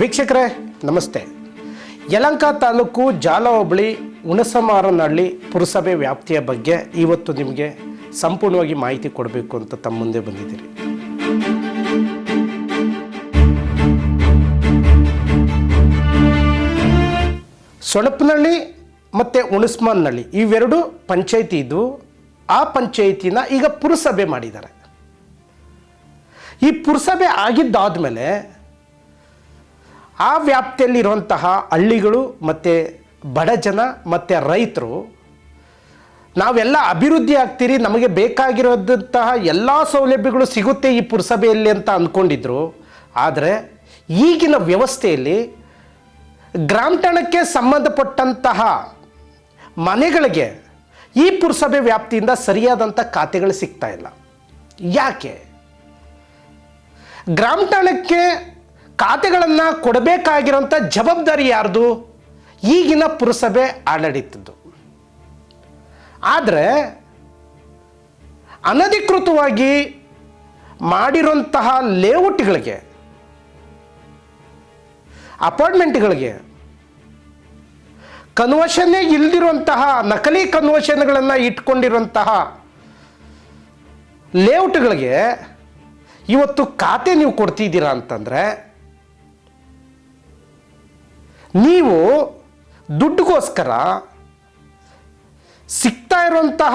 ವೀಕ್ಷಕರೇ, ನಮಸ್ತೆ. ಯಲಂಕ ತಾಲೂಕು ಜಾಲ ಹೋಬಳಿ ಹುಣಸಮಾರನಹಳ್ಳಿ ಪುರಸಭೆ ವ್ಯಾಪ್ತಿಯ ಬಗ್ಗೆ ಇವತ್ತು ನಿಮಗೆ ಸಂಪೂರ್ಣವಾಗಿ ಮಾಹಿತಿ ಕೊಡಬೇಕು ಅಂತ ತಮ್ಮ ಮುಂದೆ ಬಂದಿದ್ದೀರಿ. ಸೊಣಪನಹಳ್ಳಿ ಮತ್ತು ಹುಣಸ್ಮಾನ್ನಹಳ್ಳಿ ಇವೆರಡು ಪಂಚಾಯಿತಿ ಇದ್ವು ಆ ಪಂಚಾಯಿತಿನ ಈಗ ಪುರಸಭೆ ಮಾಡಿದ್ದಾರೆ. ಈ ಪುರಸಭೆ ಆಗಿದ್ದಾದಮೇಲೆ ಆ ವ್ಯಾಪ್ತಿಯಲ್ಲಿರುವಂತಹ ಹಳ್ಳಿಗಳು ಮತ್ತು ಬಡ ಜನ ಮತ್ತು ರೈತರು, ನಾವೆಲ್ಲ ಅಭಿವೃದ್ಧಿ ಆಗ್ತೀರಿ, ನಮಗೆ ಬೇಕಾಗಿರೋದಂತಹ ಎಲ್ಲ ಸೌಲಭ್ಯಗಳು ಸಿಗುತ್ತೆ ಈ ಪುರಸಭೆಯಲ್ಲಿ ಅಂತ ಅಂದ್ಕೊಂಡಿದ್ರು. ಆದರೆ ಈಗಿನ ವ್ಯವಸ್ಥೆಯಲ್ಲಿ ಗ್ರಾಮಠಾಣಕ್ಕೆ ಸಂಬಂಧಪಟ್ಟಂತಹ ಮನೆಗಳಿಗೆ ಈ ಪುರಸಭೆ ವ್ಯಾಪ್ತಿಯಿಂದ ಸರಿಯಾದಂಥ ಖಾತೆಗಳು ಸಿಗ್ತಾ ಇಲ್ಲ. ಯಾಕೆ? ಗ್ರಾಮಠಾಣಕ್ಕೆ ಖಾತೆಗಳನ್ನು ಕೊಡಬೇಕಾಗಿರೋಂಥ ಜವಾಬ್ದಾರಿ ಯಾರ್ದು? ಈಗಿನ ಪುರಸಭೆ ಆಡಳಿತದ್ದು. ಆದರೆ ಅನಧಿಕೃತವಾಗಿ ಮಾಡಿರುವಂತಹ ಲೇಔಟ್ಗಳಿಗೆ, ಅಪಾರ್ಟ್ಮೆಂಟ್ಗಳಿಗೆ, ಕನ್ವರ್ಷನ್ನೇ ಇಲ್ದಿರುವಂತಹ ನಕಲಿ ಕನ್ವರ್ಷನ್ಗಳನ್ನು ಇಟ್ಕೊಂಡಿರುವಂತಹ ಲೇಔಟ್ಗಳಿಗೆ ಇವತ್ತು ಖಾತೆ ನೀವು ಕೊಡ್ತಿದ್ದೀರಾ ಅಂತಂದರೆ ನೀವು ದುಡ್ಡುಗೋಸ್ಕರ ಸಿಗ್ತಾ ಇರುವಂತಹ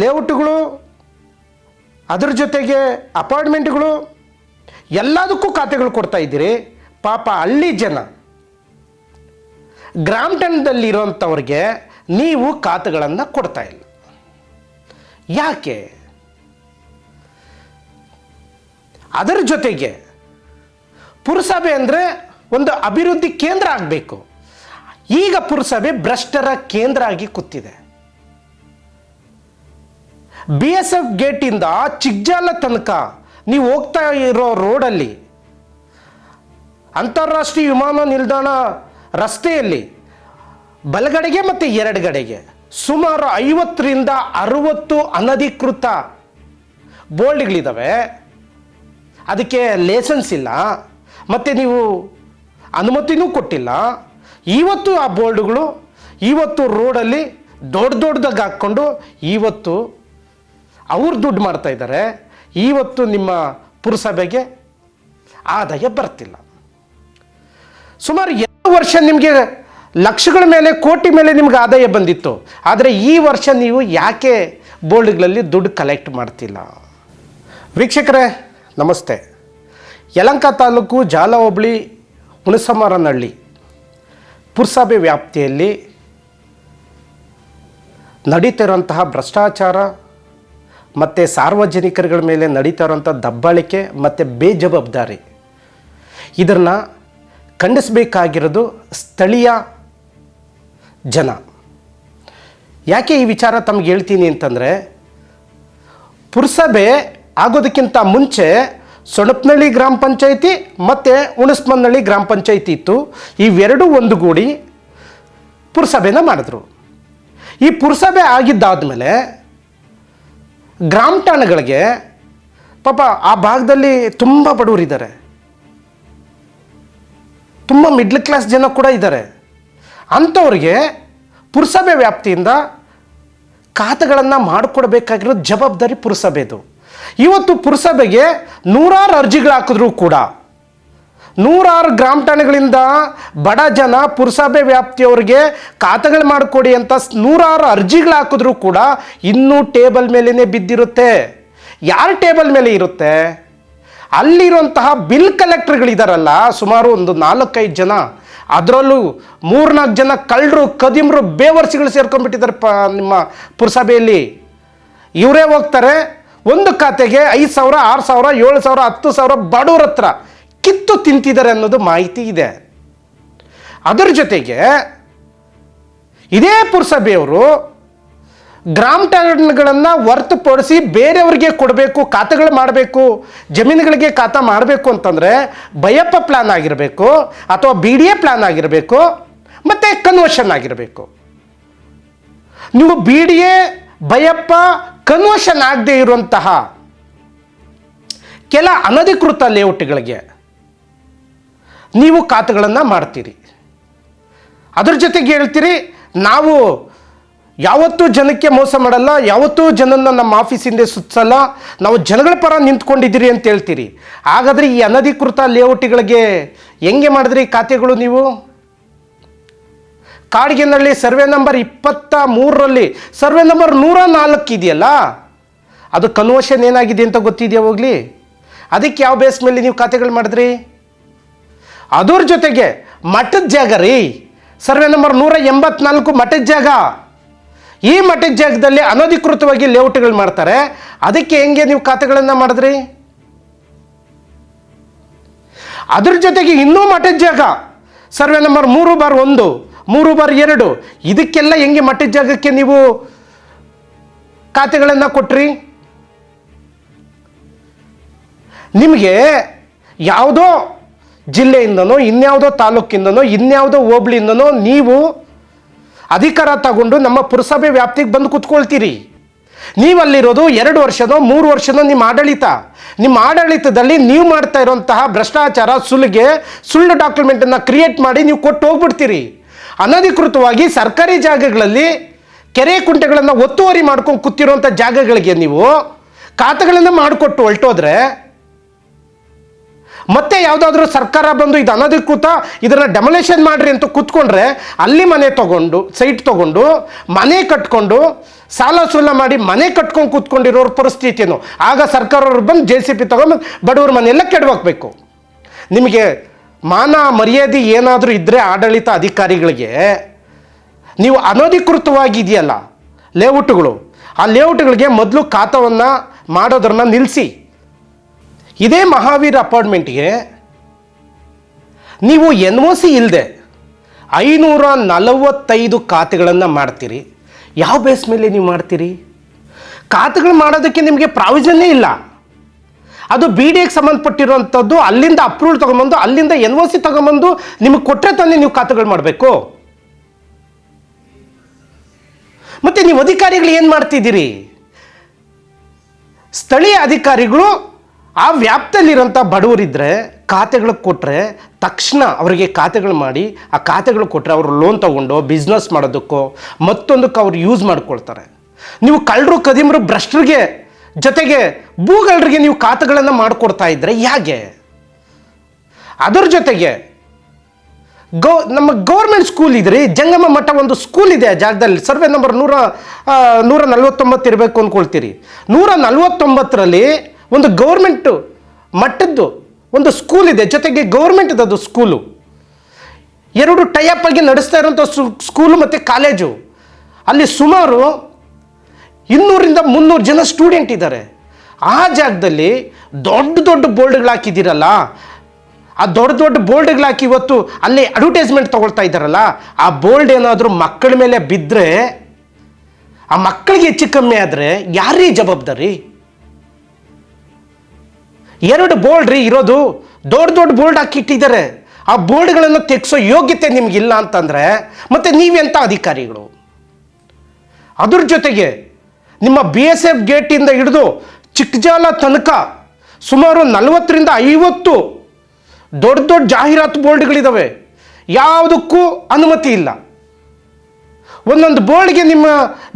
ಲೇಔಟ್ಗಳು, ಅದರ ಜೊತೆಗೆ ಅಪಾರ್ಟ್ಮೆಂಟ್ಗಳು, ಎಲ್ಲದಕ್ಕೂ ಖಾತೆಗಳು ಕೊಡ್ತಾ ಇದ್ದೀರಿ. ಪಾಪ ಹಳ್ಳಿ ಜನ ಗ್ರಾಮ್ಟನ್ದಲ್ಲಿರೋಂಥವ್ರಿಗೆ ನೀವು ಖಾತೆಗಳನ್ನು ಕೊಡ್ತಾ ಇಲ್ಲ. ಯಾಕೆ? ಅದರ ಜೊತೆಗೆ ಪುರಸಭೆ ಅಂದರೆ ಒಂದು ಅಭಿವೃದ್ಧಿ ಕೇಂದ್ರ ಆಗಬೇಕು. ಈಗ ಪುರಸಭೆ ಭ್ರಷ್ಟರ ಕೇಂದ್ರ ಆಗಿ ಕೂತಿದೆ. ಬಿ ಎಸ್ ಎಫ್ ಗೇಟಿಂದ ಚಿಕ್ಕಜಾಲ ತನಕ ನೀವು ಹೋಗ್ತಾ ಇರೋ ರೋಡಲ್ಲಿ ಅಂತಾರಾಷ್ಟ್ರೀಯ ವಿಮಾನ ನಿಲ್ದಾಣ ರಸ್ತೆಯಲ್ಲಿ ಬಲಗಡೆಗೆ ಮತ್ತು ಎರಡುಗಡೆಗೆ ಸುಮಾರು ಐವತ್ತರಿಂದ ಅರುವತ್ತು ಅನಧಿಕೃತ ಬೋಲ್ಡ್ಗಳಿದ್ದಾವೆ ಅದಕ್ಕೆ ಲೈಸೆನ್ಸ್ ಇಲ್ಲ. ಮತ್ತು ನೀವು ಅನುಮತಿನೂ ಕೊಟ್ಟಿಲ್ಲ. ಇವತ್ತು ಆ ಬೋರ್ಡ್ಗಳು, ಇವತ್ತು ರೋಡಲ್ಲಿ ದೊಡ್ಡ ದೊಡ್ಡದಾಗಿ ಹಾಕ್ಕೊಂಡು ಇವತ್ತು ಅವ್ರು ದುಡ್ಡು ಮಾಡ್ತಾ ಇದ್ದಾರೆ. ಇವತ್ತು ನಿಮ್ಮ ಪುರಸಭೆಗೆ ಆದಾಯ ಬರ್ತಿಲ್ಲ. ಸುಮಾರು ಎರಡು ವರ್ಷ ನಿಮಗೆ ಲಕ್ಷಗಳ ಮೇಲೆ, ಕೋಟಿ ಮೇಲೆ ನಿಮ್ಗೆ ಆದಾಯ ಬಂದಿತ್ತು. ಆದರೆ ಈ ವರ್ಷ ನೀವು ಯಾಕೆ ಬೋರ್ಡ್ಗಳಲ್ಲಿ ದುಡ್ಡು ಕಲೆಕ್ಟ್ ಮಾಡ್ತಿಲ್ಲ? ವೀಕ್ಷಕರೇ, ನಮಸ್ತೆ. ಯಲಂಕ ತಾಲೂಕು ಜಾಲ ಹೋಬಳಿ ಹುಣಸಮಾರನಹಳ್ಳಿ ಪುರಸಭೆ ವ್ಯಾಪ್ತಿಯಲ್ಲಿ ನಡೀತಿರುವಂತಹ ಭ್ರಷ್ಟಾಚಾರ ಮತ್ತು ಸಾರ್ವಜನಿಕರುಗಳ ಮೇಲೆ ನಡೀತಾ ಇರುವಂಥ ದಬ್ಬಾಳಿಕೆ ಮತ್ತು ಬೇಜವಾಬ್ದಾರಿ ಇದನ್ನು ಖಂಡಿಸಬೇಕಾಗಿರೋದು ಸ್ಥಳೀಯ ಜನ. ಯಾಕೆ ಈ ವಿಚಾರ ತಮ್ಗೆ ಹೇಳ್ತೀನಿ ಅಂತಂದರೆ ಪುರಸಭೆ ಆಗೋದಕ್ಕಿಂತ ಮುಂಚೆ ಸೊಣಪ್ನಳ್ಳಿ ಗ್ರಾಮ ಪಂಚಾಯಿತಿ ಮತ್ತು ಹುಣಸ್ಮನ್ನಳ್ಳಿ ಗ್ರಾಮ ಪಂಚಾಯಿತಿ ಇತ್ತು. ಇವೆರಡೂ ಒಂದುಗೂಡಿ ಪುರಸಭೆನ ಮಾಡಿದ್ರು. ಈ ಪುರಸಭೆ ಆಗಿದ್ದಾದಮೇಲೆ ಗ್ರಾಮ ಠಾಣೆಗಳಿಗೆ ಪಾಪ ಆ ಭಾಗದಲ್ಲಿ ತುಂಬ ಬಡವರಿದ್ದಾರೆ ತುಂಬ ಮಿಡ್ಲ್ ಕ್ಲಾಸ್ ಜನ ಕೂಡ ಇದ್ದಾರೆ. ಅಂಥವ್ರಿಗೆ ಪುರಸಭೆ ವ್ಯಾಪ್ತಿಯಿಂದ ಖಾತೆಗಳನ್ನು ಮಾಡಿಕೊಡ್ಬೇಕಾಗಿರೋ ಜವಾಬ್ದಾರಿ ಪುರಸಭೆದು. ಇವತ್ತು ಪುರಸಭೆಗೆ ನೂರಾರು ಅರ್ಜಿಗಳು ಹಾಕಿದ್ರೂ ಕೂಡ, ನೂರಾರು ಗ್ರಾಮ ಠಾಣೆಗಳಿಂದ ಬಡ ಜನ ಪುರಸಭೆ ವ್ಯಾಪ್ತಿಯವ್ರಿಗೆ ಖಾತೆಗಳು ಮಾಡಿಕೊಡಿ ಅಂತ ನೂರಾರು ಅರ್ಜಿಗಳು ಹಾಕಿದ್ರೂ ಕೂಡ ಇನ್ನೂ ಟೇಬಲ್ ಮೇಲೇ ಬಿದ್ದಿರುತ್ತೆ. ಯಾರ ಟೇಬಲ್ ಮೇಲೆ ಇರುತ್ತೆ? ಅಲ್ಲಿರುವಂತಹ ಬಿಲ್ ಕಲೆಕ್ಟರ್ಗಳಿದಾರಲ್ಲ ಸುಮಾರು ಒಂದು ನಾಲ್ಕೈದು ಜನ. ಅದರಲ್ಲೂ ಮೂರ್ನಾಲ್ಕು ಜನ ಕಳ್ಳರು, ಕದಿಮರು, ಬೇವರ್ಸಿಗಳು ಸೇರ್ಕೊಂಡ್ಬಿಟ್ಟಿದ್ದಾರೆ ಪ ನಿಮ್ಮ ಪುರಸಭೆಯಲ್ಲಿ. ಇವರೇ ಹೋಗ್ತಾರೆ ಒಂದು ಖಾತೆಗೆ ಐದು ಸಾವಿರ, ಆರು ಸಾವಿರ, ಏಳು ಸಾವಿರ, ಹತ್ತು ಸಾವಿರ ಬಡವ್ರ ಹತ್ರ ಕಿತ್ತು ತಿಂತಿದ್ದಾರೆ ಅನ್ನೋದು ಮಾಹಿತಿ ಇದೆ. ಅದರ ಜೊತೆಗೆ ಇದೇ ಪುರಸಭೆಯವರು ಗ್ರಾಮ ಟ್ಯಾಲೆಂಟ್ಗಳನ್ನು ಹೊರತುಪಡಿಸಿ ಬೇರೆಯವ್ರಿಗೆ ಕೊಡಬೇಕು, ಖಾತೆಗಳು ಮಾಡಬೇಕು, ಜಮೀನುಗಳಿಗೆ ಖಾತ ಮಾಡಬೇಕು ಅಂತಂದರೆ ಬಯಪ್ಪ ಪ್ಲ್ಯಾನ್ ಆಗಿರಬೇಕು ಅಥವಾ ಬಿ ಡಿ ಎ ಪ್ಲ್ಯಾನ್ ಆಗಿರಬೇಕು ಮತ್ತು ಕನ್ವರ್ಷನ್ ಆಗಿರಬೇಕು. ನೀವು B D A BIAAPA conversion ಆಗದೆ ಇರುವಂತಹ ಕೆಲ ಅನಧಿಕೃತ ಲೇಔಟ್ಗಳಿಗೆ ನೀವು ಖಾತೆಗಳನ್ನು ಮಾಡ್ತೀರಿ. ಅದ್ರ ಜೊತೆಗೆ ಹೇಳ್ತೀರಿ, ನಾವು ಯಾವತ್ತೂ ಜನಕ್ಕೆ ಮೋಸ ಮಾಡಲ್ಲ, ಯಾವತ್ತೂ ಜನನ ನಮ್ಮ ಆಫೀಸಿಂದ ಸುತ್ತಲ್ಲ, ನಾವು ಜನಗಳ ಪರ ನಿಂತ್ಕೊಂಡಿದ್ದೀರಿ ಅಂತ ಹೇಳ್ತೀರಿ. ಹಾಗಾದರೆ ಈ ಅನಧಿಕೃತ ಲೇಔಟ್ಗಳಿಗೆ ಹೆಂಗೆ ಮಾಡಿದ್ರಿ ಖಾತೆಗಳು ನೀವು? ಕಾಡ್ಗಿನಲ್ಲಿ ಸರ್ವೆ ನಂಬರ್ ಇಪ್ಪತ್ತ ಮೂರರಲ್ಲಿ ಸರ್ವೆ ನಂಬರ್ ನೂರ ನಾಲ್ಕು ಇದೆಯಲ್ಲ? ಅದು ಕನ್ವರ್ಷನ್ ಏನಾಗಿದೆ ಅಂತ ಗೊತ್ತಿದೆಯಾ ಹೋಗ್ಲಿ? ಅದಕ್ಕೆ ಯಾವ ಬೇಸ್ ಮೇಲೆ ನೀವು ಖಾತೆಗಳು ಮಾಡಿದ್ರಿ? ಅದ್ರ ಜೊತೆಗೆ ಮಠದ ಜಾಗ ರೀ. ಸರ್ವೆ ನಂಬರ್ ನೂರ ಎಂಬತ್ನಾಲ್ಕು ಮಠದ ಜಾಗ. ಈ ಮಠದ ಜಾಗದಲ್ಲಿ ಅನಧಿಕೃತವಾಗಿ ಲೇಔಟ್ಗಳು ಮಾಡ್ತಾರೆ. ಅದಕ್ಕೆ ಹೆಂಗೆ ನೀವು ಖಾತೆಗಳನ್ನು ಮಾಡಿದ್ರಿ? ಅದ್ರ ಜೊತೆಗೆ ಇನ್ನೂ ಮಠದ ಜಾಗ. ಸರ್ವೆ ನಂಬರ್ ಮೂರು ಬಾರ್ ಒಂದು. ಮೂರು ಬಾರ್ ಎರಡು. ಇದಕ್ಕೆಲ್ಲ ಹೆಂಗೆ ಮಟ್ಟ ಜಾಗಕ್ಕೆ ನೀವು ಖಾತೆಗಳನ್ನು ಕೊಟ್ರಿ? ನಿಮಗೆ ಯಾವುದೋ ಜಿಲ್ಲೆಯಿಂದನೋ, ಇನ್ಯಾವುದೋ ತಾಲೂಕಿಂದನೋ, ಇನ್ಯಾವುದೋ ಹೋಬ್ಳಿಯಿಂದನೋ ನೀವು ಅಧಿಕಾರ ತಗೊಂಡು ನಮ್ಮ ಪುರಸಭೆ ವ್ಯಾಪ್ತಿಗೆ ಬಂದು ಕೂತ್ಕೊಳ್ತೀರಿ. ನೀವಲ್ಲಿರೋದು ಎರಡು ವರ್ಷದೋ ಮೂರು ವರ್ಷದೋ ನಿಮ್ಮ ಆಡಳಿತ. ನಿಮ್ಮ ಆಡಳಿತದಲ್ಲಿ ನೀವು ಮಾಡ್ತಾ ಇರುವಂತಹ ಭ್ರಷ್ಟಾಚಾರ, ಸುಲಿಗೆ, ಸುಳ್ಳು ಡಾಕ್ಯುಮೆಂಟನ್ನು ಕ್ರಿಯೇಟ್ ಮಾಡಿ ನೀವು ಕೊಟ್ಟು ಹೋಗ್ಬಿಡ್ತೀರಿ. ಅನಧಿಕೃತವಾಗಿ ಸರ್ಕಾರಿ ಜಾಗಗಳಲ್ಲಿ ಕೆರೆ ಕುಂಟೆಗಳನ್ನು ಒತ್ತುವರಿ ಮಾಡ್ಕೊಂಡು ಕೂತಿರುವಂಥ ಜಾಗಗಳಿಗೆ ನೀವು ಖಾತೆಗಳನ್ನು ಮಾಡಿಕೊಟ್ಟು ಹೊರಟೋದ್ರೆ ಮತ್ತೆ ಯಾವುದಾದ್ರೂ ಸರ್ಕಾರ ಬಂದು ಇದು ಅನಧಿಕೃತ, ಇದನ್ನು ಡೆಮೊಲೇಷನ್ ಮಾಡ್ರಿ ಅಂತ ಕೂತ್ಕೊಂಡ್ರೆ ಅಲ್ಲಿ ಮನೆ ತಗೊಂಡು ಸೈಟ್ ತಗೊಂಡು, ಮನೆ ಕಟ್ಕೊಂಡು, ಸಾಲ ಸೂಲ ಮಾಡಿ ಮನೆ ಕಟ್ಕೊಂಡು ಕೂತ್ಕೊಂಡಿರೋರ ಪರಿಸ್ಥಿತಿಯನ್ನು ಆಗ ಸರ್ಕಾರವ್ರು ಬಂದು ಜೆ ಸಿ ಪಿ ತಗೊಂಡು ಬಡವ್ರ ಮನೆಯೆಲ್ಲ ಕೆಡವಾಕ್ಬೇಕು. ನಿಮಗೆ ಮಾನ ಮರ್ಯಾದೆ ಏನಾದರೂ ಇದ್ದರೆ ಆಡಳಿತ ಅಧಿಕಾರಿಗಳಿಗೆ ನೀವು ಅನಧಿಕೃತವಾಗಿದೆಯಲ್ಲ ಲೇಔಟ್ಗಳು, ಆ ಲೇಔಟ್ಗಳಿಗೆ ಮೊದಲು ಖಾತವನ್ನು ಮಾಡೋದ್ರನ್ನ ನಿಲ್ಲಿಸಿ ಇದೇ ಮಹಾವೀರ್ ಅಪಾರ್ಟ್ಮೆಂಟ್ಗೆ ನೀವು ಎನ್ ಒ ಸಿ ಇಲ್ಲದೆ ಐನೂರ ನಲವತ್ತೈದು ಖಾತೆಗಳನ್ನು ಮಾಡ್ತೀರಿ. ಯಾವ ಬೇಸ್ ಮೇಲೆ ನೀವು ಮಾಡ್ತೀರಿ? ಖಾತೆಗಳು ಮಾಡೋದಕ್ಕೆ ನಿಮಗೆ ಪ್ರಾವಿಷನ್ನೇ ಇಲ್ಲ. ಅದು ಬಿ ಡಿ ಎಗೆ ಸಂಬಂಧಪಟ್ಟಿರುವಂಥದ್ದು ಅಲ್ಲಿಂದ ಅಪ್ರೂವಲ್ ತೊಗೊಂಬಂದು, ಅಲ್ಲಿಂದ ಎನ್ ಒ ಸಿ ತೊಗೊಂಬಂದು ನಿಮಗೆ ಕೊಟ್ಟರೆ ತಾನೇ ನೀವು ಖಾತೆಗಳು ಮಾಡಬೇಕು. ಮತ್ತು ನೀವು ಅಧಿಕಾರಿಗಳು ಏನು ಮಾಡ್ತಿದ್ದೀರಿ? ಸ್ಥಳೀಯ ಅಧಿಕಾರಿಗಳು ಆ ವ್ಯಾಪ್ತಿಯಲ್ಲಿರೋಂಥ ಬಡವರಿದ್ದರೆ ಖಾತೆಗಳು ಕೊಟ್ಟರೆ ತಕ್ಷಣ ಅವರಿಗೆ ಖಾತೆಗಳು ಮಾಡಿ, ಆ ಖಾತೆಗಳು ಕೊಟ್ಟರೆ ಅವರು ಲೋನ್ ತೊಗೊಂಡು ಬಿಸ್ನೆಸ್ ಮಾಡೋದಕ್ಕೋ ಮತ್ತೊಂದಕ್ಕೆ ಅವ್ರು ಯೂಸ್ ಮಾಡ್ಕೊಳ್ತಾರೆ. ನೀವು ಕಳ್ಳರು, ಕದಿಮರು ಭ್ರಷ್ಟರಿಗೆ ಜೊತೆಗೆ ಭೂಗಳರಿಗೆ ನೀವು ಖಾತೆಗಳನ್ನು ಮಾಡಿಕೊಡ್ತಾ ಇದ್ದರೆ ಹೇಗೆ ಅದರ ಜೊತೆಗೆ ಗೌ, ನಮ್ಮ ಗೌರ್ಮೆಂಟ್ ಸ್ಕೂಲ್ ಇದ್ರಿ, ಜಂಗಮ ಮಠ ಒಂದು ಸ್ಕೂಲ್ ಇದೆ ಆ ಜಾಗದಲ್ಲಿ ಸರ್ವೆ ನಂಬರ್ ನೂರ ನೂರ ನಲ್ವತ್ತೊಂಬತ್ತು ಇರಬೇಕು ಅಂದ್ಕೊಳ್ತೀರಿ ನೂರ ನಲ್ವತ್ತೊಂಬತ್ತರಲ್ಲಿ ಒಂದು ಗೌರ್ಮೆಂಟು ಮಟ್ಟದ್ದು ಒಂದು ಸ್ಕೂಲ್ ಇದೆ, ಜೊತೆಗೆ ಗೌರ್ಮೆಂಟ್ದದು ಸ್ಕೂಲು ಎರಡು ಟೈಅಪ್ ಆಗಿ ನಡೆಸ್ತಾ ಇರುವಂಥ ಸ್ಕೂಲು ಮತ್ತು ಕಾಲೇಜು ಅಲ್ಲಿ ಸುಮಾರು ಇನ್ನೂರಿಂದ ಮುನ್ನೂರು ಜನ ಸ್ಟೂಡೆಂಟ್ ಇದ್ದಾರೆ. ಆ ಜಾಗದಲ್ಲಿ ದೊಡ್ಡ ದೊಡ್ಡ ಬೋರ್ಡ್ಗಳು ಹಾಕಿದ್ದೀರಲ್ಲ, ಆ ದೊಡ್ಡ ದೊಡ್ಡ ಬೋರ್ಡ್ಗಳು ಹಾಕಿ ಇವತ್ತು ಅಲ್ಲಿ ಅಡ್ವರ್ಟೈಸ್ಮೆಂಟ್ ತೊಗೊಳ್ತಾ ಇದ್ದಾರಲ್ಲ, ಆ ಬೋರ್ಡ್ ಏನಾದರೂ ಮಕ್ಕಳ ಮೇಲೆ ಬಿದ್ದರೆ ಆ ಮಕ್ಕಳಿಗೆ ಹೆಚ್ಚು ಕಮ್ಮಿ ಆದರೆ ಯಾರೀ ಜವಾಬ್ದಾರಿ? ಎರಡು ಬೋರ್ಡ್ ರೀ ಇರೋದು, ದೊಡ್ಡ ದೊಡ್ಡ ಬೋರ್ಡ್ ಹಾಕಿ ಇಟ್ಟಿದ್ದಾರೆ ಆ ಬೋರ್ಡ್ಗಳನ್ನು ತೆಗ್ಸೋ ಯೋಗ್ಯತೆ ನಿಮಗಿಲ್ಲ ಅಂತಂದರೆ, ಮತ್ತೆ ನೀವೆಂಥ ಅಧಿಕಾರಿಗಳು? ಅದ್ರ ಜೊತೆಗೆ ನಿಮ್ಮ ಬಿ ಎಸ್ ಎಫ್ ಗೇಟಿಂದ ಹಿಡಿದು ಚಿಕ್ಕಜಾಲ ತನಕ ಸುಮಾರು ನಲವತ್ತರಿಂದ ಐವತ್ತು ದೊಡ್ಡ ದೊಡ್ಡ ಜಾಹೀರಾತು ಬೋರ್ಡ್ಗಳಿದ್ದಾವೆ ಯಾವುದಕ್ಕೂ ಅನುಮತಿ ಇಲ್ಲ. ಒಂದೊಂದು ಬೋರ್ಡ್ಗೆ ನಿಮ್ಮ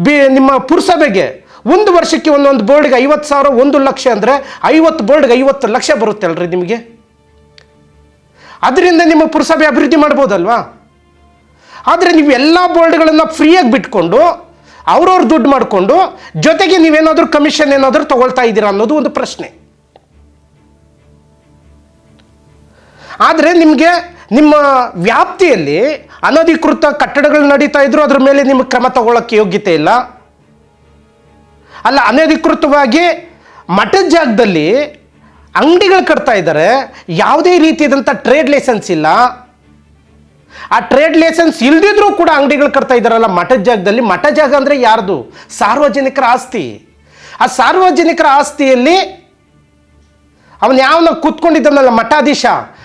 ಬಿ, ನಿಮ್ಮ ಪುರಸಭೆಗೆ ಒಂದು ವರ್ಷಕ್ಕೆ ಒಂದೊಂದು ಬೋರ್ಡ್ಗೆ ಐವತ್ತು ಸಾವಿರ, ಒಂದು ಲಕ್ಷ ಅಂದರೆ ಐವತ್ತು ಬೋರ್ಡ್ಗೆ ಐವತ್ತು ಲಕ್ಷ ಬರುತ್ತೆ ಅಲ್ರಿ ನಿಮಗೆ? ಅದರಿಂದ ನಿಮ್ಮ ಪುರಸಭೆ ಅಭಿವೃದ್ಧಿ ಮಾಡ್ಬೋದಲ್ವಾ? ಆದರೆ ನೀವು ಎಲ್ಲ ಬೋರ್ಡ್ಗಳನ್ನು ಫ್ರೀಯಾಗಿ ಬಿಟ್ಕೊಂಡು ಅವ್ರವ್ರ ದುಡ್ಡು ಮಾಡಿಕೊಂಡು ಜೊತೆಗೆ ನೀವೇನಾದರೂ ಕಮಿಷನ್ ಏನಾದರೂ ತಗೊಳ್ತಾ ಇದ್ದೀರಾ ಅನ್ನೋದು ಒಂದು ಪ್ರಶ್ನೆ. ಆದರೆ ನಿಮಗೆ ನಿಮ್ಮ ವ್ಯಾಪ್ತಿಯಲ್ಲಿ ಅನಧಿಕೃತ ಕಟ್ಟಡಗಳು ನಡೀತಾ ಇದ್ರು ಅದ್ರ ಮೇಲೆ ನಿಮಗೆ ಕ್ರಮ ತಗೊಳ್ಳೋಕ್ಕೆ ಯೋಗ್ಯತೆ ಇಲ್ಲ. ಅಲ್ಲ, ಅನಧಿಕೃತವಾಗಿ ಮಠದ ಜಾಗದಲ್ಲಿ ಅಂಗಡಿಗಳು ಕಟ್ತಾ ಇದ್ದಾರೆ ಯಾವುದೇ ರೀತಿಯಾದಂಥ ಟ್ರೇಡ್ ಲೈಸೆನ್ಸ್ ಇಲ್ಲ. ಆ ಟ್ರೇಡ್ ಲೈಸೆನ್ಸ್ ಇಲ್ದಿದ್ರೂ ಕೂಡ ಅಂಗಡಿಗಳು ಕಟ್ತಾ ಇದ್ದಾರಲ್ಲ ಮಠದ ಜಾಗದಲ್ಲಿ. ಮಠ ಜಾಗ ಅಂದರೆ ಯಾರ್ದು? ಸಾರ್ವಜನಿಕರ ಆಸ್ತಿ. ಆ ಸಾರ್ವಜನಿಕರ ಆಸ್ತಿಯಲ್ಲಿ ಅವನು ಯಾವನ ಕೂತ್ಕೊಂಡಿದ್ದಾನಲ್ಲ, ಮಠಾಧೀಶ.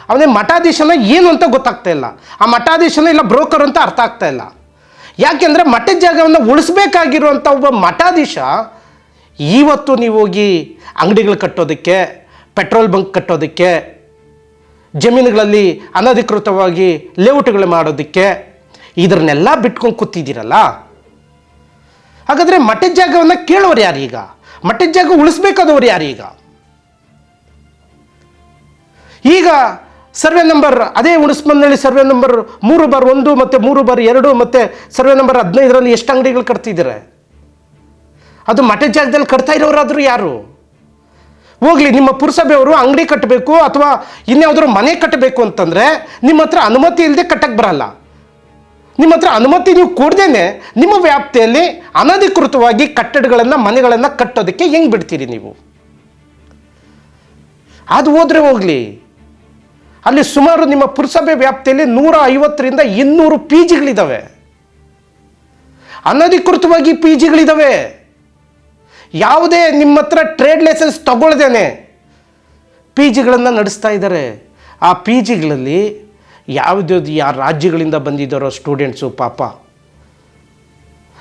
ಅವನೇ ಮಠಾಧೀಶನ ಏನು ಅಂತ ಗೊತ್ತಾಗ್ತಾ ಇಲ್ಲ. ಆ ಮಠಾಧೀಶನ ಇಲ್ಲ, ಬ್ರೋಕರ್ ಅಂತ ಅರ್ಥ ಆಗ್ತಾ ಇಲ್ಲ. ಯಾಕೆಂದರೆ ಮಠದ ಜಾಗವನ್ನು ಉಳಿಸ್ಬೇಕಾಗಿರುವಂಥ ಒಬ್ಬ ಮಠಾಧೀಶ, ಇವತ್ತು ನೀವು ಹೋಗಿ ಅಂಗಡಿಗಳು ಕಟ್ಟೋದಕ್ಕೆ, ಪೆಟ್ರೋಲ್ ಬಂಕ್ ಕಟ್ಟೋದಕ್ಕೆ ಜಮೀನುಗಳಲ್ಲಿ ಅನಧಿಕೃತವಾಗಿ ಲೇಔಟ್ಗಳು ಮಾಡೋದಕ್ಕೆ ಇದನ್ನೆಲ್ಲ ಬಿಟ್ಕೊಂಡು ಕೂತಿದ್ದೀರಲ್ಲ? ಹಾಗಾದರೆ ಮಠದ ಜಾಗವನ್ನು ಕೇಳೋರು ಯಾರು ಈಗ ಮಠದ ಜಾಗ ಉಳಿಸ್ಬೇಕಾದವ್ರು ಯಾರೀಗ? ಈಗ ಸರ್ವೆ ನಂಬರ್, ಅದೇ ಉಣಿಸ್ಮಂದಳ್ಳಿ ಸರ್ವೆ ನಂಬರ್ ಮೂರು ಬಾರ್ ಒಂದು ಮತ್ತು ಮೂರು ಬಾರ್ ಎರಡು ಮತ್ತು ಸರ್ವೆ ನಂಬರ್ ಹದಿನೈದರಲ್ಲಿ ಎಷ್ಟು ಅಂಗಡಿಗಳು ಕಟ್ತಿದ್ದಾರೆ? ಅದು ಮಠದ ಜಾಗದಲ್ಲಿ ಕಟ್ತಾ ಇರೋರಾದರೂ ಯಾರು? ಹೋಗ್ಲಿ, ನಿಮ್ಮ ಪುರಸಭೆಯವರು ಅಂಗಡಿ ಕಟ್ಟಬೇಕು ಅಥವಾ ಇನ್ಯಾವುದಾದ್ರು ಮನೆ ಕಟ್ಟಬೇಕು ಅಂತಂದರೆ ನಿಮ್ಮ ಹತ್ರ ಅನುಮತಿ ಇಲ್ಲದೆ ಕಟ್ಟಕ್ಕೆ ಬರಲ್ಲ. ನಿಮ್ಮ ಹತ್ರ ಅನುಮತಿ ನೀವು ಕೊಡ್ದೇನೆ ನಿಮ್ಮ ವ್ಯಾಪ್ತಿಯಲ್ಲಿ ಅನಧಿಕೃತವಾಗಿ ಕಟ್ಟಡಗಳನ್ನು, ಮನೆಗಳನ್ನು ಕಟ್ಟೋದಕ್ಕೆ ಹೆಂಗೆ ಬಿಡ್ತೀರಿ ನೀವು? ಅದು ಹೋದರೆ ಹೋಗ್ಲಿ. ಅಲ್ಲಿ ಸುಮಾರು ನಿಮ್ಮ ಪುರಸಭೆ ವ್ಯಾಪ್ತಿಯಲ್ಲಿ ನೂರ ಐವತ್ತರಿಂದ ಇನ್ನೂರು ಪಿ ಜಿಗಳಿದ್ದಾವೆ ಅನಧಿಕೃತವಾಗಿ ಪಿ ಜಿಗಳಿದ್ದಾವೆ ಯಾವುದೇ ನಿಮ್ಮ ಹತ್ರ ಟ್ರೇಡ್ ಲೈಸೆನ್ಸ್ ತಗೊಳ್ದೇನೆ ಪಿ ಜಿಗಳನ್ನು ನಡೆಸ್ತಾ ಇದ್ದಾರೆ. ಆ ಪಿ ಜಿಗಳಲ್ಲಿ ಯಾವುದ್ಯಾವ್ದು ಯಾವ ರಾಜ್ಯಗಳಿಂದ ಬಂದಿದ್ದಾರೋ ಸ್ಟೂಡೆಂಟ್ಸು ಪಾಪ.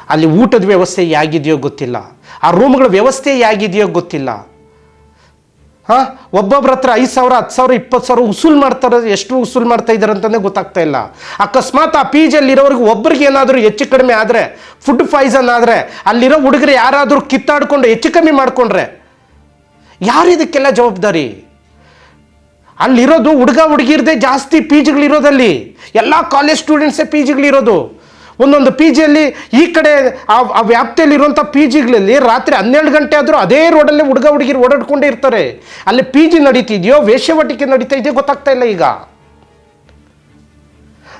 ಅಲ್ಲಿ ಊಟದ ವ್ಯವಸ್ಥೆ ಹೇಗಿದೆಯೋ ಗೊತ್ತಿಲ್ಲ. ಆ ರೂಮ್ಗಳ ವ್ಯವಸ್ಥೆ ಹೇಗಿದೆಯೋ ಗೊತ್ತಿಲ್ಲ. ಹಾಂ? ಒಬ್ಬೊಬ್ರ ಹತ್ರ ಐದು ಸಾವಿರ, ಹತ್ತು ಸಾವಿರ, ಇಪ್ಪತ್ತು ಸಾವಿರ ಉಸೂಲ್ ಮಾಡ್ತಾರೆ, ಎಷ್ಟು ಉಸೂಲ್ ಮಾಡ್ತಾ ಇದ್ದಾರೆ ಅಂತಲೇ ಗೊತ್ತಾಗ್ತಾ ಇಲ್ಲ. ಅಕಸ್ಮಾತ್ ಆ ಪಿ ಜಿಯಲ್ಲಿರೋರಿಗೆ ಒಬ್ಬರಿಗೆ ಏನಾದರೂ ಹೆಚ್ಚು ಕಡಿಮೆ ಆದರೆ ಫುಡ್ ಪಾಯ್ಸನ್ ಆದರೆ, ಅಲ್ಲಿರೋ ಹುಡುಗರು ಯಾರಾದರೂ ಕಿತ್ತಾಡ್ಕೊಂಡು ಹೆಚ್ಚು ಕಮ್ಮಿ ಮಾಡಿಕೊಂಡ್ರೆ, ಯಾರು ಇದಕ್ಕೆಲ್ಲ ಜವಾಬ್ದಾರಿ? ಅಲ್ಲಿರೋದು ಹುಡುಗ ಹುಡುಗಿರದೆ ಜಾಸ್ತಿ ಪಿ ಜಿಗಳಿರೋದಲ್ಲಿ ಎಲ್ಲ ಕಾಲೇಜ್ ಸ್ಟೂಡೆಂಟ್ಸೇ ಪಿ ಜಿಗಳಿರೋದು ಒಂದೊಂದು ಪಿ ಜಿಯಲ್ಲಿ ಈ ಕಡೆ ಆ ವ್ಯಾಪ್ತಿಯಲ್ಲಿ ವ್ಯಾಪ್ತಿಯಲ್ಲಿರುವಂಥ ಪಿ ಜಿಗಳಲ್ಲಿ ರಾತ್ರಿ ಹನ್ನೆರಡು ಗಂಟೆ ಆದರೂ ಅದೇ ರೋಡಲ್ಲಿ ಹುಡುಗ ಹುಡುಗಿರು ಓಡಾಡ್ಕೊಂಡೇ ಇರ್ತಾರೆ. ಅಲ್ಲಿ ಪಿ ಜಿ ನಡೀತಿದೆಯೋ, ವೇಶ್ಯವಟಿಕೆ ನಡೀತಾ ಇದೆಯೋ ಗೊತ್ತಾಗ್ತಾ ಇಲ್ಲ ಈಗ.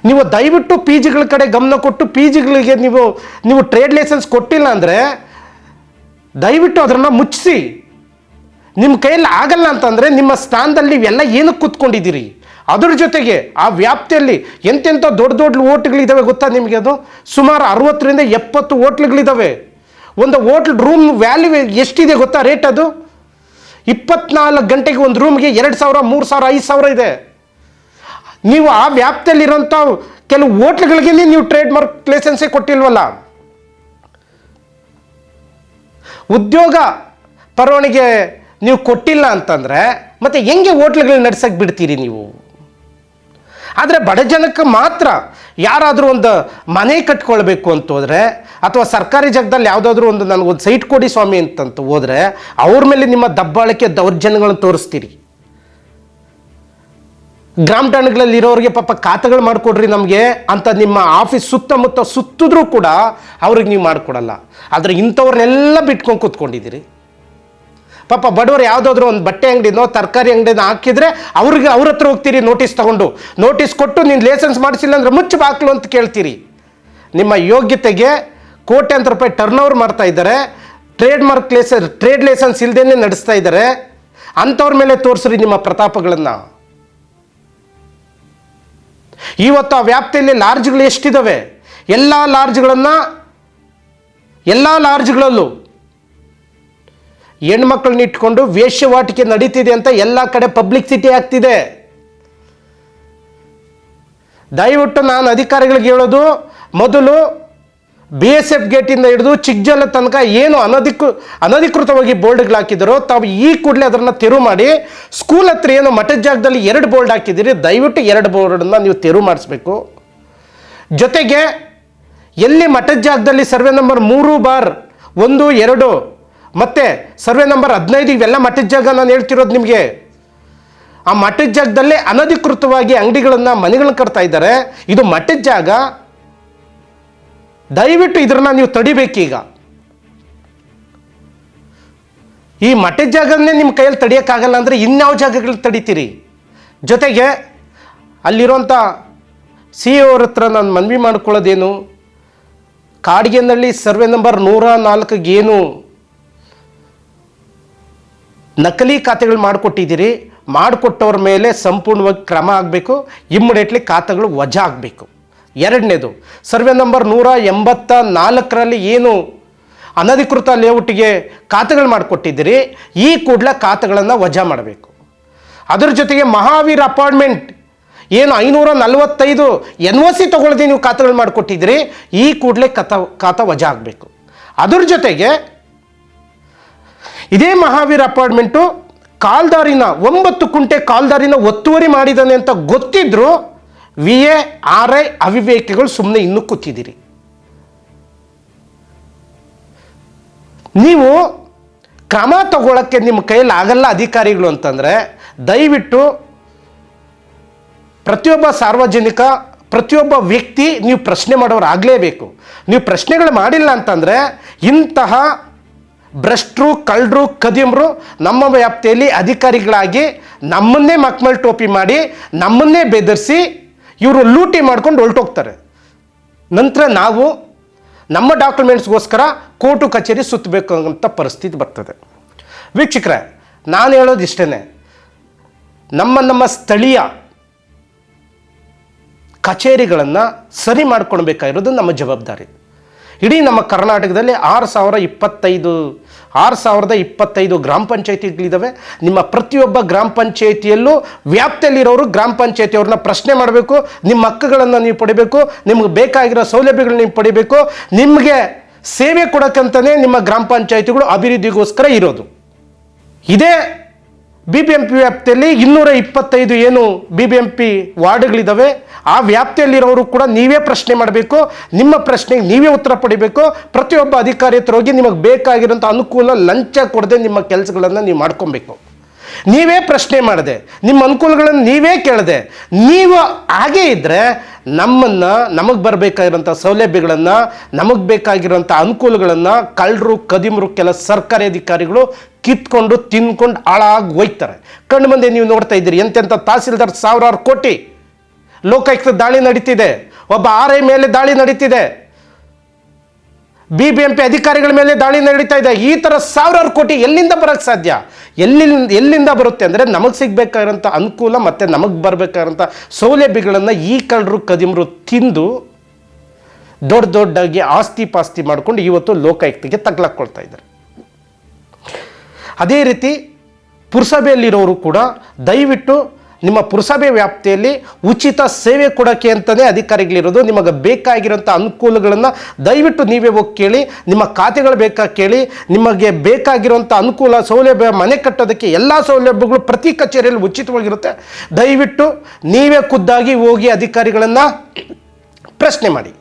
ನೀವು ದಯವಿಟ್ಟು ಪಿ ಜಿಗಳ ಕಡೆ ಗಮನ ಕೊಟ್ಟು ಪಿ ಜಿಗಳಿಗೆ ನೀವು ನೀವು ಟ್ರೇಡ್ ಲೈಸೆನ್ಸ್ ಕೊಟ್ಟಿಲ್ಲ ಅಂದರೆ ದಯವಿಟ್ಟು ಅದನ್ನು ಮುಚ್ಚಿಸಿ. ನಿಮ್ಮ ಕೈಯಲ್ಲಿ ಆಗಲ್ಲ ಅಂತಂದರೆ ನಿಮ್ಮ ಸ್ಥಾನದಲ್ಲಿ ಇವೆಲ್ಲ ಏನಕ್ಕೆ ಕೂತ್ಕೊಂಡಿದ್ದೀರಿ? ಅದ್ರ ಜೊತೆಗೆ ಆ ವ್ಯಾಪ್ತಿಯಲ್ಲಿ ಎಂತೆಂಥ ದೊಡ್ಡ ದೊಡ್ಡ ಹೋಟ್ಲ್ಗಳಿದ್ದಾವೆ ಗೊತ್ತಾ ನಿಮಗೆ ಅದು? ಸುಮಾರು ಅರವತ್ತರಿಂದ ಎಪ್ಪತ್ತು ಹೋಟ್ಲ್ಗಳಿದ್ದಾವೆ ಒಂದು ಓಟ್ಲ್ ರೂಮ್ ವ್ಯಾಲ್ಯೂ ಎಷ್ಟಿದೆ ಗೊತ್ತಾ ರೇಟ್ ಅದು? ಇಪ್ಪತ್ನಾಲ್ಕು ಗಂಟೆಗೆ ಒಂದು ರೂಮ್ಗೆ ಎರಡು ಸಾವಿರ, ಮೂರು ಸಾವಿರ, ಐದು ಸಾವಿರ ಇದೆ. ನೀವು ಆ ವ್ಯಾಪ್ತಿಯಲ್ಲಿರೋಂಥ ಕೆಲವು ಹೋಟ್ಲ್ಗಳಿಗೆ ನೀವು ಟ್ರೇಡ್ ಮಾರ್ಕ್ ಲೈಸೆನ್ಸೇ ಕೊಟ್ಟಿಲ್ವಲ್ಲ? ಉದ್ಯೋಗ ಪರವಾನಿಗೆ ನೀವು ಕೊಟ್ಟಿಲ್ಲ ಅಂತಂದರೆ ಮತ್ತೆ ಹೆಂಗೆ ಹೋಟ್ಲ್ಗಳನ್ನ ನಡೆಸಕ್ಕೆ ಬಿಡ್ತೀರಿ ನೀವು? ಆದರೆ ಬಡ ಜನಕ್ಕೆ ಮಾತ್ರ ಯಾರಾದರೂ ಒಂದು ಮನೆ ಕಟ್ಕೊಳ್ಬೇಕು ಅಂತ ಹೋದರೆ, ಅಥವಾ ಸರ್ಕಾರಿ ಜಾಗದಲ್ಲಿ ಯಾವುದಾದ್ರೂ ಒಂದು ನನಗೆ ಒಂದು ಸೈಟ್ ಕೊಡಿ ಸ್ವಾಮಿ ಅಂತಂತ ಹೋದರೆ, ಅವ್ರ ಮೇಲೆ ನಿಮ್ಮ ದಬ್ಬಾಳಿಕೆ ದೌರ್ಜನ್ಯಗಳನ್ನು ತೋರಿಸ್ತೀರಿ. ಗ್ರಾಮ ಠಾಣೆಗಳಲ್ಲಿ ಇರೋರಿಗೆ ಪಾಪ ಖಾತೆಗಳು ಮಾಡಿಕೊಡ್ರಿ ನಮಗೆ ಅಂತ ನಿಮ್ಮ ಆಫೀಸ್ ಸುತ್ತಮುತ್ತ ಸುತ್ತಿದ್ರೂ ಕೂಡ ಅವ್ರಿಗೆ ನೀವು ಮಾಡಿಕೊಡಲ್ಲ. ಆದರೆ ಇಂಥವ್ರನ್ನೆಲ್ಲ ಬಿಟ್ಕೊಂಡು ಕೂತ್ಕೊಂಡಿದ್ದೀರಿ. ಪಾಪ ಬಡವರು ಯಾವುದಾದ್ರೂ ಒಂದು ಬಟ್ಟೆ ಅಂಗಡಿನೋ ತರಕಾರಿ ಅಂಗಡಿನ ಹಾಕಿದ್ರೆ ಅವ್ರಿಗೆ ಅವ್ರ ಹತ್ರ ಹೋಗ್ತೀರಿ ನೋಟಿಸ್ ತೊಗೊಂಡು. ನೋಟಿಸ್ ಕೊಟ್ಟು ನೀನು ಲೈಸೆನ್ಸ್ ಮಾಡಿಸಿಲ್ಲ ಅಂದರೆ ಮುಚ್ಚು ಬಾಕ್ಲು ಅಂತ ಕೇಳ್ತೀರಿ. ನಿಮ್ಮ ಯೋಗ್ಯತೆಗೆ ಕೋಟ್ಯಾಂತರ ರೂಪಾಯಿ ಟರ್ನ್ ಓವರ್ ಮಾಡ್ತಾ ಇದ್ದಾರೆ. Trade mark licence trade licence ಇಲ್ಲದೇ ನಡೆಸ್ತಾ ಇದ್ದಾರೆ. ಅಂಥವ್ರ ಮೇಲೆ ತೋರಿಸ್ರಿ ನಿಮ್ಮ ಪ್ರತಾಪಗಳನ್ನು. ಇವತ್ತು ಆ ವ್ಯಾಪ್ತಿಯಲ್ಲಿ ಲಾರ್ಜ್ಗಳು ಎಷ್ಟಿದ್ದಾವೆ ಎಲ್ಲ ಲಾರ್ಜ್ಗಳನ್ನು ಎಲ್ಲ ಲಾರ್ಜ್ಗಳಲ್ಲೂ ಹೆಣ್ಮಕ್ಳನ್ನ ಇಟ್ಕೊಂಡು ವೇಶ್ಯವಾಟಿಕೆ ನಡೀತಿದೆ ಅಂತ ಎಲ್ಲ ಕಡೆ ಪಬ್ಲಿಸಿಟಿ ಆಗ್ತಿದೆ. ದಯವಿಟ್ಟು ನಾನು ಅಧಿಕಾರಿಗಳಿಗೆ ಹೇಳೋದು, ಮೊದಲು ಬಿ ಎಸ್ ಎಫ್ ಗೇಟಿಂದ ಹಿಡಿದು ಚಿಕ್ಕಜಲ ತನಕ ಏನು ಅನಧಿಕ, ಅನಧಿಕೃತವಾಗಿ ಬೋರ್ಡ್ಗಳು ಹಾಕಿದ್ರು ತಾವು ಈ ಕೂಡಲೇ ಅದನ್ನು ತೆರವು ಮಾಡಿ ಸ್ಕೂಲ್ ಹತ್ರ ಏನು ಮಠದ ಜಾಗದಲ್ಲಿ ಎರಡು ಬೋರ್ಡ್ ಹಾಕಿದ್ದೀರಿ, ದಯವಿಟ್ಟು ಎರಡು ಬೋರ್ಡನ್ನು ನೀವು ತೆರವು ಮಾಡಿಸ್ಬೇಕು. ಜೊತೆಗೆ ಎಲ್ಲಿ ಮಠದ ಜಾಗದಲ್ಲಿ ಸರ್ವೆ ನಂಬರ್ ಮೂರು ಬಾರ್ ಒಂದು ಎರಡು ಮತ್ತು ಸರ್ವೆ ನಂಬರ್ ಹದಿನೈದು ಇವೆಲ್ಲ ಮಠದ ಜಾಗ ನಾನು ಹೇಳ್ತಿರೋದು ನಿಮಗೆ. ಆ ಮಠದ ಜಾಗದಲ್ಲೇ ಅನಧಿಕೃತವಾಗಿ ಅಂಗಡಿಗಳನ್ನು, ಮನೆಗಳನ್ನ ಕಟ್ತಾ ಇದ್ದಾರೆ. ಇದು ಮಠದ ಜಾಗ. ದಯವಿಟ್ಟು ಇದನ್ನ ನೀವು ತಡಿಬೇಕೀಗ. ಈ ಮಠದ ಜಾಗನೇ ನಿಮ್ಮ ಕೈಯಲ್ಲಿ ತಡಿಯೋಕ್ಕಾಗಲ್ಲ ಅಂದರೆ ಇನ್ಯಾವ ಜಾಗಗಳಲ್ಲಿ ತಡಿತೀರಿ? ಜೊತೆಗೆ ಅಲ್ಲಿರುವಂಥ ಸಿ ಅವ್ರ ಹತ್ರ ನಾನು ಮನವಿ ಮಾಡ್ಕೊಳ್ಳೋದೇನು? ಕಾಡಿಗೆನಹಳ್ಳಿ ಸರ್ವೆ ನಂಬರ್ ನೂರ ನಾಲ್ಕಿಗೆ ಏನು ನಕಲಿ ಖಾತೆಗಳು ಮಾಡಿಕೊಟ್ಟಿದ್ದೀರಿ, ಮಾಡಿಕೊಟ್ಟವ್ರ ಮೇಲೆ ಸಂಪೂರ್ಣವಾಗಿ ಕ್ರಮ ಆಗಬೇಕು ಇಮ್ಮಿಡಿಯೇಟ್ಲಿ ಖಾತೆಗಳು ವಜಾ ಆಗಬೇಕು. ಎರಡನೇದು, ಸರ್ವೆ ನಂಬರ್ ನೂರ ಎಂಬತ್ತ ನಾಲ್ಕರಲ್ಲಿ ಏನು ಅನಧಿಕೃತ ಲೇಔಟ್ಗೆ ಖಾತೆಗಳು ಮಾಡಿಕೊಟ್ಟಿದ್ದೀರಿ, ಈ ಕೂಡಲೇ ಖಾತೆಗಳನ್ನು ವಜಾ ಮಾಡಬೇಕು. ಅದ್ರ ಜೊತೆಗೆ ಮಹಾವೀರ್ ಅಪಾರ್ಟ್ಮೆಂಟ್ ಏನು ಐನೂರ ನಲವತ್ತೈದು ಎನ್ ಒ ಸಿ ತೊಗೊಳ್ದೆ ನೀವು ಖಾತೆಗಳು ಮಾಡಿಕೊಟ್ಟಿದ್ದೀರಿ, ಈ ಕೂಡಲೇ ಕಥ ಖಾತ ವಜಾ ಆಗಬೇಕು. ಅದ್ರ ಜೊತೆಗೆ ಇದೇ ಮಹಾವೀರ್ ಅಪಾರ್ಟ್ಮೆಂಟು ಕಾಲ್ದಾರಿನ ಒಂಬತ್ತು ಕುಂಟೆ ಕಾಲ್ದಾರಿನ ಒತ್ತುವರಿ ಮಾಡಿದ್ದಾನೆ ಅಂತ ಗೊತ್ತಿದ್ರು ವಿ ಎ, ಆರ್ ಐ ಅವಿವೇಕಿಗಳು ಸುಮ್ಮನೆ ಇನ್ನೂ ಕೂತಿದ್ದೀರಿ. ನೀವು ಕ್ರಮ ತಗೊಳ್ಳೋಕ್ಕೆ ನಿಮ್ಮ ಕೈಯಲ್ಲಿ ಆಗಲ್ಲ ಅಧಿಕಾರಿಗಳು ಅಂತಂದರೆ ದಯವಿಟ್ಟು ಪ್ರತಿಯೊಬ್ಬ ಸಾರ್ವಜನಿಕ, ಪ್ರತಿಯೊಬ್ಬ ವ್ಯಕ್ತಿ ನೀವು ಪ್ರಶ್ನೆ ಮಾಡೋರು ಆಗಲೇಬೇಕು. ನೀವು ಪ್ರಶ್ನೆಗಳು ಮಾಡಿಲ್ಲ ಅಂತಂದರೆ ಇಂತಹ ಭ್ರಷ್ಟರು, ಕಳ್ಳರು ಕದಿಮರು ನಮ್ಮ ವ್ಯಾಪ್ತಿಯಲ್ಲಿ ಅಧಿಕಾರಿಗಳಾಗಿ ನಮ್ಮನ್ನೇ ಮಕ್ಮಲ್ ಟೋಪಿ ಮಾಡಿ ನಮ್ಮನ್ನೇ ಬೆದರಿಸಿ ಇವರು ಲೂಟಿ ಮಾಡ್ಕೊಂಡು ಹೊರಟೋಗ್ತಾರೆ. ನಂತರ ನಾವು ನಮ್ಮ ಡಾಕ್ಯುಮೆಂಟ್ಸ್ಗೋಸ್ಕರ ಕೋರ್ಟು ಕಚೇರಿ ಸುತ್ತಬೇಕು ಅಂತ ಪರಿಸ್ಥಿತಿ ಬರ್ತದೆ. ವೀಕ್ಷಕರೇ, ನಾನು ಹೇಳೋದು ಇಷ್ಟೇ ನಮ್ಮ ನಮ್ಮ ಸ್ಥಳೀಯ ಕಚೇರಿಗಳನ್ನು ಸರಿ ಮಾಡ್ಕೊಳ್ಬೇಕಾಗಿರೋದು ನಮ್ಮ ಜವಾಬ್ದಾರಿ. ಇಡೀ ನಮ್ಮ ಕರ್ನಾಟಕದಲ್ಲಿ ಆರು ಸಾವಿರ ಇಪ್ಪತ್ತೈದು, ಆರು ಸಾವಿರದ ಇಪ್ಪತ್ತೈದು ಗ್ರಾಮ ಪಂಚಾಯತಿಗಳಿದ್ದಾವೆ ನಿಮ್ಮ ಪ್ರತಿಯೊಬ್ಬ ಗ್ರಾಮ ಪಂಚಾಯತಿಯಲ್ಲೂ ವ್ಯಾಪ್ತಿಯಲ್ಲಿರೋರು ಗ್ರಾಮ ಪಂಚಾಯತಿಯವ್ರನ್ನ ಪ್ರಶ್ನೆ ಮಾಡಬೇಕು, ನಿಮ್ಮ ಹಕ್ಕುಗಳನ್ನು ನೀವು ಪಡಿಬೇಕು, ನಿಮ್ಗೆ ಬೇಕಾಗಿರೋ ಸೌಲಭ್ಯಗಳನ್ನ ನೀವು ಪಡಿಬೇಕು, ನಿಮಗೆ ಸೇವೆ ಕೊಡೋಕ್ಕಂತಲೇ ನಿಮ್ಮ ಗ್ರಾಮ ಪಂಚಾಯತಿಗಳು ಅಭಿವೃದ್ಧಿಗೋಸ್ಕರ ಇರೋದು. ಇದೇ ಬಿ ಬಿ ಎಂ ಪಿ ವ್ಯಾಪ್ತಿಯಲ್ಲಿ ಇನ್ನೂರ ಇಪ್ಪತ್ತೈದು ಏನು ಬಿ ಬಿ ಎಂ ಪಿ ವಾರ್ಡ್ಗಳಿದ್ದಾವೆ ಆ ವ್ಯಾಪ್ತಿಯಲ್ಲಿರೋರು ಕೂಡ ನೀವೇ ಪ್ರಶ್ನೆ ಮಾಡಬೇಕು. ನಿಮ್ಮ ಪ್ರಶ್ನೆಗೆ ನೀವೇ ಉತ್ತರ ಪಡಿಬೇಕು. ಪ್ರತಿಯೊಬ್ಬ ಅಧಿಕಾರಿ ಹತ್ರ ಹೋಗಿ ನಿಮಗೆ ಬೇಕಾಗಿರೋಂಥ ಅನುಕೂಲ ಲಂಚ ಕೊಡದೆ ನಿಮ್ಮ ಕೆಲಸಗಳನ್ನು ನೀವು ಮಾಡ್ಕೊಬೇಕು. ನೀವೇ ಪ್ರಶ್ನೆ ಮಾಡಿದೆ, ನಿಮ್ಮ ಅನುಕೂಲಗಳನ್ನು ನೀವೇ ಕೇಳಿದೆ, ನೀವು ಹಾಗೇ ಇದ್ದರೆ ನಮ್ಮನ್ನು ನಮಗೆ ಬರಬೇಕಾಗಿರೋಂಥ ಸೌಲಭ್ಯಗಳನ್ನು, ನಮಗೆ ಬೇಕಾಗಿರೋಂಥ ಅನುಕೂಲಗಳನ್ನು ಕಳ್ಳರು, ಕದಿಮರು ಕೆಲ ಸರ್ಕಾರಿ ಅಧಿಕಾರಿಗಳು ಕಿತ್ಕೊಂಡು ತಿನ್ಕೊಂಡು ಹಾಳಾಗಿ ಹೋಯ್ತಾರೆ. ಕಣ್ಣು ಮುಂದೆ ನೀವು ನೋಡ್ತಾ ಇದ್ದೀರಿ, ಎಂತೆಂಥ ತಹಸೀಲ್ದಾರ್ ಸಾವಿರಾರು ಕೋಟಿ ಲೋಕಾಯುಕ್ತ ದಾಳಿ ನಡೀತಿದೆ, ಒಬ್ಬ ಆರ್ ಐ ಮೇಲೆ ದಾಳಿ ನಡೀತಿದೆ ಬಿ ಬಿ ಎಂ ಪಿ ಅಧಿಕಾರಿಗಳ ಮೇಲೆ ದಾಳಿ ನಡೀತಾ ಇದೆ, ಈ ಥರ ಸಾವಿರಾರು ಕೋಟಿ ಎಲ್ಲಿಂದ ಬರೋಕ್ಕೆ ಸಾಧ್ಯ? ಎಲ್ಲಿ ಎಲ್ಲಿಂದ ಬರುತ್ತೆ ಅಂದರೆ ನಮಗೆ ಸಿಗಬೇಕಾದಂಥ ಅನುಕೂಲ ಮತ್ತು ನಮಗೆ ಬರಬೇಕಾದಂಥ ಸೌಲಭ್ಯಗಳನ್ನು ಈ ಕಳ್ಳರು ಕದಿಮರು ತಿಂದು ದೊಡ್ಡ ದೊಡ್ಡಾಗಿ ಆಸ್ತಿ ಪಾಸ್ತಿ ಮಾಡ್ಕೊಂಡು ಇವತ್ತು ಲೋಕಾಯುಕ್ತಿಗೆ ತಗ್ಲಾಕ್ಕೊಳ್ತಾ ಇದ್ದಾರೆ. ಅದೇ ರೀತಿ ಪುರಸಭೆಯಲ್ಲಿರೋರು ಕೂಡ ದಯವಿಟ್ಟು ನಿಮ್ಮ ಪುರಸಭೆ ವ್ಯಾಪ್ತಿಯಲ್ಲಿ ಉಚಿತ ಸೇವೆ ಕೊಡೋಕ್ಕೆ ಅಂತಲೇ ಅಧಿಕಾರಿಗಳಿರೋದು ನಿಮಗೆ ಬೇಕಾಗಿರೋಂಥ ಅನುಕೂಲಗಳನ್ನು ದಯವಿಟ್ಟು ನೀವೇ ಹೋಗಿ ಕೇಳಿ, ನಿಮ್ಮ ಖಾತೆಗಳು ಬೇಕಾ ಕೇಳಿ, ನಿಮಗೆ ಬೇಕಾಗಿರುವಂಥ ಅನುಕೂಲ ಸೌಲಭ್ಯ, ಮನೆ ಕಟ್ಟೋದಕ್ಕೆ ಎಲ್ಲ ಸೌಲಭ್ಯಗಳು ಪ್ರತಿ ಕಚೇರಿಯಲ್ಲಿ ಉಚಿತವಾಗಿರುತ್ತೆ. ದಯವಿಟ್ಟು ನೀವೇ ಖುದ್ದಾಗಿ ಹೋಗಿ ಅಧಿಕಾರಿಗಳನ್ನು ಪ್ರಶ್ನೆ ಮಾಡಿ.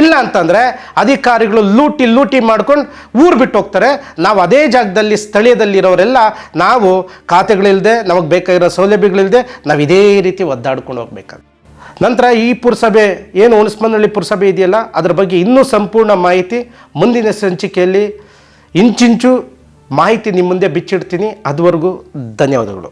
ಇಲ್ಲ ಅಂತಂದರೆ ಅಧಿಕಾರಿಗಳು ಲೂಟಿ ಲೂಟಿ ಮಾಡ್ಕೊಂಡು ಊರು ಬಿಟ್ಟು ಹೋಗ್ತಾರೆ. ನಾವು ಅದೇ ಜಾಗದಲ್ಲಿ ಸ್ಥಳೀಯದಲ್ಲಿರೋರೆಲ್ಲ ನಾವು ಖಾತೆಗಳಿಲ್ಲದೆ ನಮಗೆ ಬೇಕಾಗಿರೋ ಸೌಲಭ್ಯಗಳಿಲ್ಲದೆ ನಾವು ಇದೇ ರೀತಿ ಒದ್ದಾಡ್ಕೊಂಡು ಹೋಗ್ಬೇಕಾಗುತ್ತೆ. ನಂತರ ಈ ಪುರಸಭೆ, ಏನು ಹುಣಸ್ಮನಹಳ್ಳಿ ಪುರಸಭೆ ಇದೆಯಲ್ಲ, ಅದರ ಬಗ್ಗೆ ಇನ್ನೂ ಸಂಪೂರ್ಣ ಮಾಹಿತಿ ಮುಂದಿನ ಸಂಚಿಕೆಯಲ್ಲಿ. ಇಂಚಿಂಚು ಮಾಹಿತಿ ನಿಮ್ಮ ಮುಂದೆ ಬಿಚ್ಚಿಡ್ತೀನಿ. ಅದುವರೆಗೂ ಧನ್ಯವಾದಗಳು.